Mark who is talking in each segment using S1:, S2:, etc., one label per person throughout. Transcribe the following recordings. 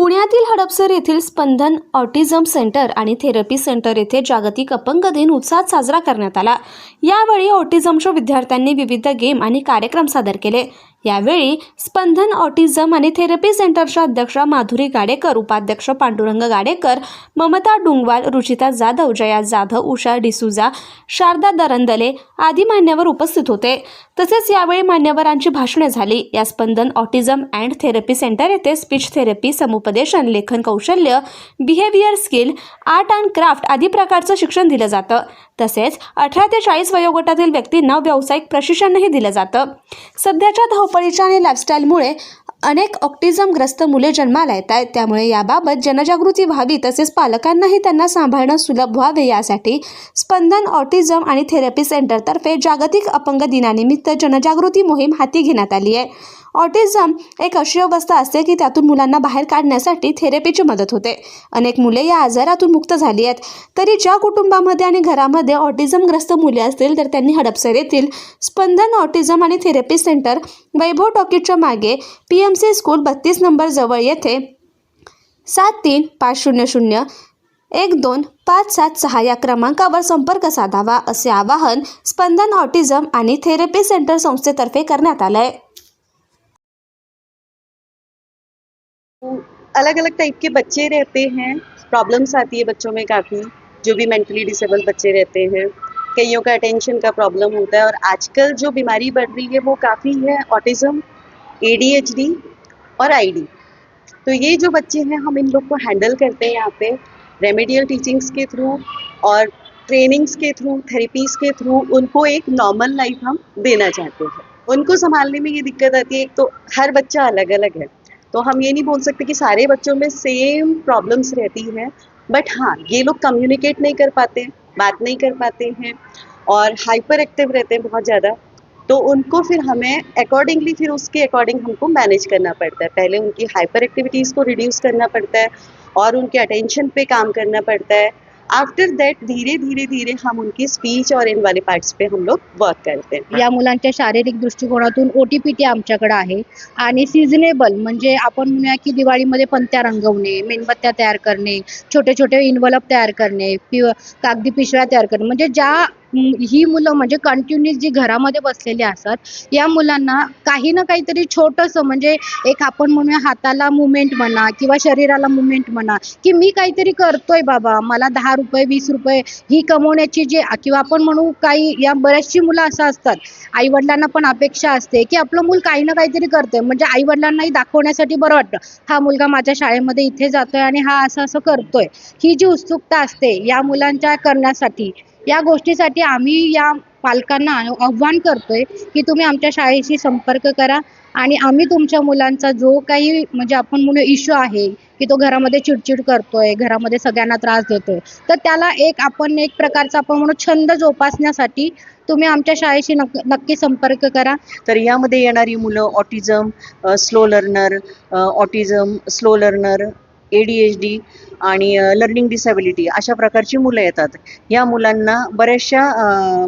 S1: पुण्यातील हडपसर येथील Spandan autism centre आणि थेरपी सेंटर येथे जागतिक अपंग दिन उत्साहात साजरा करण्यात आला. यावेळी ऑटिझमच्या विद्यार्थ्यांनी विविध गेम आणि कार्यक्रम सादर केले. यावेळी स्पंदन ऑटिझम आणि थेरपी सेंटरच्या अध्यक्षा माधुरी गाडेकर उपाध्यक्ष पांडुरंग गाडेकर ममता डुंगवाल रुचिता जाधव जया जाधव उषा डिसुजा शारदा दरंदले आदी मान्यवर उपस्थित होते. तसेच यावेळी मान्यवरांची भाषणे झाली. या Spandan autism and therapy centre येथे स्पीच थेरपी समुपदेशन लेखन कौशल्य behaviour skill art and craft आदी प्रकारचं शिक्षण दिलं जातं. तसेच अठरा ते चाळीस वयोगटातील व्यक्तींना व्यावसायिक प्रशिक्षणही दिलं जातं. सध्याच्या धावपळीच्या आणि लाईफस्टाईलमुळे अनेक ऑक्टिझमग्रस्त मुले जन्माला येत आहेत त्यामुळे याबाबत जनजागृती व्हावी तसेच पालकांनाही त्यांना सांभाळणं सुलभ व्हावे यासाठी स्पंदन ऑटिझम आणि थेरपी सेंटरतर्फे जागतिक अपंग दिनानिमित्त जनजागृती मोहीम हाती घेण्यात आली आहे. ऑटिझम एक अशी अवस्था असते की त्यातून मुलांना बाहेर काढण्यासाठी थेरपीची मदत होते. अनेक मुले या आजारातून मुक्त झाली आहेत. तरी ज्या कुटुंबामध्ये आणि घरामध्ये ऑटिझमग्रस्त मुले असतील तर त्यांनी हडपसर येथील स्पंदन ऑटिझम आणि थेरपी सेंटर वैभव टॉकीजच्या मागे पी एम सी स्कूल बत्तीस नंबर जवळ येथे सात तीन पाच शून्य शून्य एक दोन पाच सात सहा या क्रमांकावर संपर्क साधावा असे आवाहन स्पंदन ऑटिझम आणि थेरपी सेंटर संस्थेतर्फे करण्यात आलं आहे.
S2: अलग अलग टाइप के बच्चे रहते हैं। प्रॉब्लम्स आती है बच्चों में काफ़ी, जो भी मेंटली डिसेबल बच्चे रहते हैं। कईयों का अटेंशन का प्रॉब्लम होता है और आजकल जो बीमारी बढ़ रही है, वो काफ़ी है ऑटिज़म एडीएचडी और आईडी तो ये जो बच्चे हैं, हम इन लोग को हैंडल करते हैं यहाँ पे रेमेडियल टीचिंग्स के थ्रू और ट्रेनिंग्स के थ्रू थेरेपीज के थ्रू उनको एक नॉर्मल लाइफ हम देना चाहते हैं। उनको संभालने में ये दिक्कत आती है, एक तो हर बच्चा अलग अलग है। तो हम ये नहीं बोल सकते कि सारे बच्चों में सेम प्रॉब्लम्स रहती हैं बट हाँ ये लोग कम्युनिकेट नहीं कर पाते, बात नहीं कर पाते हैं और हाइपर एक्टिव रहते हैं बहुत ज़्यादा तो उनको फिर हमें अकॉर्डिंगली फिर उसके अकॉर्डिंग हमको मैनेज करना पड़ता है। पहले उनकी हाइपर एक्टिविटीज़ को रिड्यूस करना पड़ता है और उनके अटेंशन पे काम करना पड़ता है। आफ्टर दॅट धीरे धीरे धीरे हम उनकी स्पीच और इन वाले पार्ट्स पे हम लोग वर्क करते हैं।
S3: या मुलांच्या शारीरिक दृष्टिकोनातून ओ टी पी टी आमच्याकडे आहे आणि सीझनेबल म्हणजे आपण म्हणूया की दिवाळीमध्ये पंत्या रंगवणे मेणबत्त्या तयार करणे छोटे छोटे इन्व्हलप तयार करणे पिव कागदी पिशव्या तयार करणे. म्हणजे ज्या ही मुलं म्हणजे कंटिन्युअस जी घरामध्ये बसलेली असतात या मुलांना काही ना काहीतरी छोटंसं म्हणजे एक आपण म्हणूया हाताला मुवमेंट म्हणा किंवा शरीराला मुवमेंट म्हणा की मी काहीतरी करतोय बाबा मला दहा रुपये वीस रुपये ही कमवण्याची जी किंवा आपण म्हणू काही या बऱ्याचशी मुलं असं असतात. आईवडिलांना पण अपेक्षा असते की आपलं मूल काही ना काहीतरी करतंय म्हणजे आईवडिलांनाही दाखवण्यासाठी बरं वाटतं हा मुलगा माझ्या शाळेमध्ये इथे जातोय आणि हा असं असं करतोय. ही जी उत्सुकता असते या मुलांच्या करण्यासाठी या गोष्टीसाठी आम्ही या पालकांना आव्हान करतोय की तुम्ही आमच्या शाळेशी संपर्क करा आणि आम्ही तुमच्या मुलांचा जो काही म्हणजे आपण म्हणू इश्यू आहे की तो घरामध्ये चिडचिड करतोय घरामध्ये सगळ्यांना त्रास देतोय तर त्याला एक आपण एक प्रकारचा आपण म्हणू छंद जोपासण्यासाठी तुम्ही आमच्या शाळेशी नक्क नक्की संपर्क करा.
S2: तर यामध्ये येणारी मुलं autism slow learner autism slow learner A D H D आणि लर्निंग डिसॅबिलिटी अशा प्रकारची मुलं येतात. या मुलांना बऱ्याचशा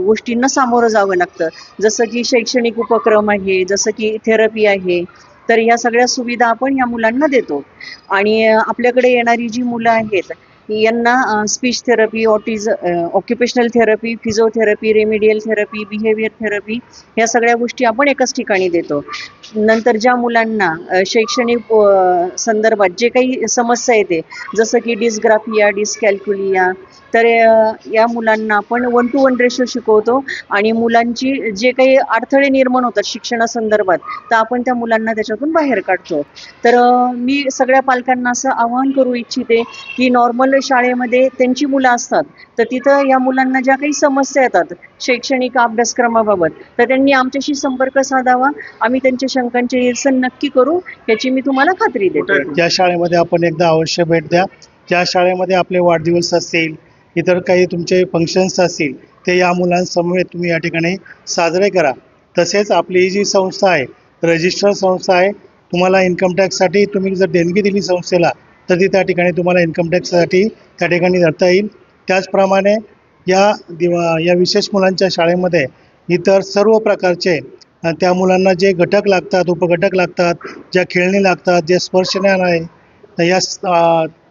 S2: गोष्टींना सामोरं जावं लागतं. जसं की शैक्षणिक उपक्रम आहे जसं की थेरपी आहे तर ह्या सगळ्या सुविधा आपण या मुलांना देतो. आणि आपल्याकडे येणारी जी मुलं आहेत यांना speech therapy ऑटिज occupational therapy physiotherapy remedial therapy behaviour therapy ह्या सगळ्या गोष्टी आपण एकाच ठिकाणी देतो. नंतर ज्या मुलांना शैक्षणिक संदर्भात जे काही समस्या येते जसं की डिस्ग्राफिया डिस्कॅल्क्युलिया तर या मुलांना आपण वन टू वन रेशो शिकवतो आणि मुलांची जे काही अडथळे निर्माण होतात शिक्षणासंदर्भात तर आपण त्या मुलांना त्याच्यातून बाहेर काढतो. तर मी सगळ्या पालकांना असं आवाहन करू इच्छिते की नॉर्मल शाळेमध्ये त्यांची मुलं असतात. तर तिथं या मुलांना ज्या काही समस्या येतात शैक्षणिक अभ्यासक्रमाबाबत तर त्यांनी आमच्याशी संपर्क साधावा. आम्ही त्यांच्या शंकांचे निरसन नक्की करू याची मी तुम्हाला खात्री देतो.
S4: ज्या शाळेमध्ये आपण एकदा अवश्य भेट द्या. ज्या शाळेमध्ये आपले वाढदिवस असतील इतर काही तुमचे फंक्शन्स असतील ते या मुलांसमवेत तुम्ही या ठिकाणी साजरे करा. तसेच आपली ही जी संस्था आहे रजिस्टर संस्था आहे तुम्हाला इन्कम टॅक्ससाठी तुम्ही जर देणगी दिली संस्थेला तर ती त्या ठिकाणी तुम्हाला इन्कम टॅक्ससाठी त्या ठिकाणी धरता येईल. त्याचप्रमाणे या दिवा या विशेष मुलांच्या शाळेमध्ये इतर सर्व प्रकारचे त्या मुलांना जे घटक लागतात उपघटक लागतात ज्या खेळणी लागतात जे स्पर्श ज्ञान आहे या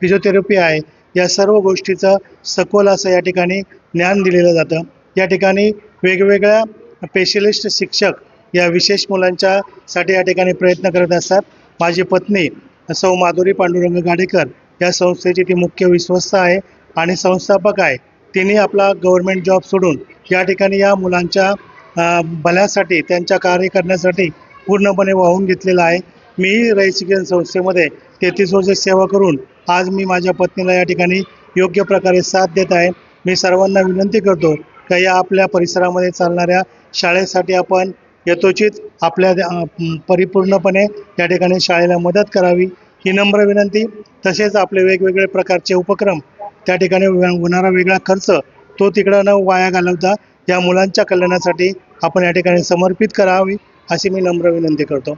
S4: फिजिओथेरपी आहे या सर्व गोष्टीचं सखोल असं या ठिकाणी ज्ञान दिलेलं जातं. या ठिकाणी वेगवेगळ्या स्पेशलिस्ट शिक्षक या विशेष मुलांच्या साठी या ठिकाणी प्रयत्न करत असतात. माझी पत्नी सौ माधुरी पांडुरंग गाडेकर या संस्थेची ती मुख्य विश्वस्त आहे आणि संस्थापक आहे. तिने आपला गव्हर्मेंट जॉब सोडून या ठिकाणी या मुलांच्या भल्यासाठी त्यांच्या कार्य करण्यासाठी पूर्णपणे वाहून घेतलेला आहे. मी रयत शिक्षण संस्थेमध्ये तेहतीस वर्ष सेवा करून आज मी माझ्या पत्नीला या ठिकाणी योग्य प्रकारे साथ देत आहे. मी सर्वांना विनंती करतो का या आपल्या परिसरामध्ये चालणाऱ्या शाळेसाठी आपण यथोचित आपल्या परिपूर्णपणे या ठिकाणी शाळेला मदत करावी. ही नम्र विनंती तसेच आपले वेगवेगळे प्रकारचे उपक्रम त्या ठिकाणी होणारा वेगळा खर्च तो तिकडं न वाया घालवता या मुलांच्या कल्याणासाठी आपण या ठिकाणी समर्पित करावी अशी मी नम्र विनंती करतो.